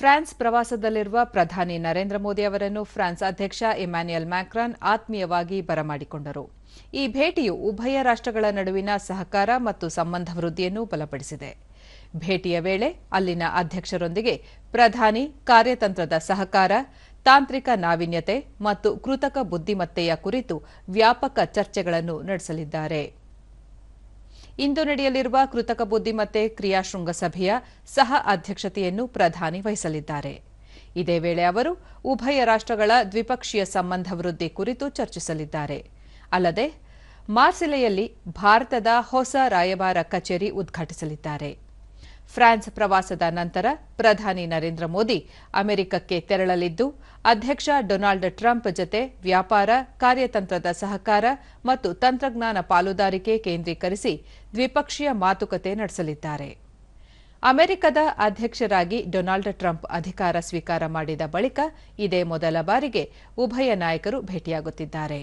France ಪ್ರವಾಸದಲ್ಲಿರುವ ಪ್ರಧಾನಿ ನರೇಂದ್ರ ಮೋದಿ ಅವರನ್ನು ಫ್ರಾನ್ಸ್ ಅಧ್ಯಕ್ಷ ಇಮ್ಯಾನ್ಯುಯಲ್ ಮ್ಯಾಕ್ರಾನ್ ಆತ್ಮೀಯವಾಗಿ ಬರಮಾಡಿಕೊಂಡರು. ಈ ಭೇಟಿಯು ಉಭಯ ರಾಷ್ಟ್ರಗಳ ನಡುವಿನ ಸಹಕಾರ ಮತ್ತು ಸಂಬಂಧ ವೃದ್ಧಿಯನ್ನು ಬಲಪಡಿಸಿದೆ. ಭೇಟಿಯ ವೇಳೆ ಅಲ್ಲಿನ ಅಧ್ಯಕ್ಷರೊಂದಿಗೆ ಪ್ರಧಾನಿ, ಕಾರ್ಯತಂತ್ರದ ಸಹಕಾರ, ತಾಂತ್ರಿಕ ನಾವೀನ್ಯತೆ ಮತ್ತು ಕೃತಕ ಬುದ್ದಿಮತ್ತೆಯ ಕುರಿತು ವ್ಯಾಪಕ ಚರ್ಚೆಗಳನ್ನು ನಡೆಸಲಿದ್ದಾರೆ. ಇಂದು ನಡೆಯಲಿರುವ ಕೃತಕ ಬುದ್ದಿಮತ್ತೆ ಕ್ರಿಯಾ ಶೃಂಗಸಭೆಯ ಸಹ ಅಧ್ಯಕ್ಷತೆಯನ್ನು ಪ್ರಧಾನಿ ವಹಿಸಲಿದ್ದಾರೆ. ಇದೇ ವೇಳೆ ಅವರು ಉಭಯ ರಾಷ್ಟ್ರಗಳ ದ್ವಿಪಕ್ಷೀಯ ಸಂಬಂಧ ವೃದ್ಧಿ ಕುರಿತು ಚರ್ಚಿಸಲಿದ್ದಾರೆ. ಅಲ್ಲದೆ ಮಾರ್ಸಿಲೆಯಲ್ಲಿ ಭಾರತದ ಹೊಸ ರಾಯಭಾರ ಕಚೇರಿ ಉದ್ಘಾಟಿಸಲಿದ್ದಾರೆ. ಫ್ರಾನ್ಸ್ ಪ್ರವಾಸದ ನಂತರ ಪ್ರಧಾನಿ ನರೇಂದ್ರ ಮೋದಿ ಅಮೆರಿಕಕ್ಕೆ ತೆರಳಲಿದ್ದು, ಅಧ್ಯಕ್ಷ ಡೊನಾಲ್ಡ್ ಟ್ರಂಪ್ ಜತೆ ವ್ಯಾಪಾರ, ಕಾರ್ಯತಂತ್ರದ ಸಹಕಾರ ಮತ್ತು ತಂತ್ರಜ್ಞಾನ ಪಾಲುದಾರಿಕೆ ಕೇಂದ್ರೀಕರಿಸಿ ದ್ವಿಪಕ್ಷೀಯ ಮಾತುಕತೆ ನಡೆಸಲಿದ್ದಾರೆ. ಅಮೆರಿಕದ ಅಧ್ಯಕ್ಷರಾಗಿ ಡೊನಾಲ್ಡ್ ಟ್ರಂಪ್ ಅಧಿಕಾರ ಸ್ವೀಕಾರ ಮಾಡಿದ ಬಳಿಕ ಇದೇ ಮೊದಲ ಬಾರಿಗೆ ಉಭಯ ನಾಯಕರು ಭೇಟಿಯಾಗುತ್ತಿದ್ದಾರೆ.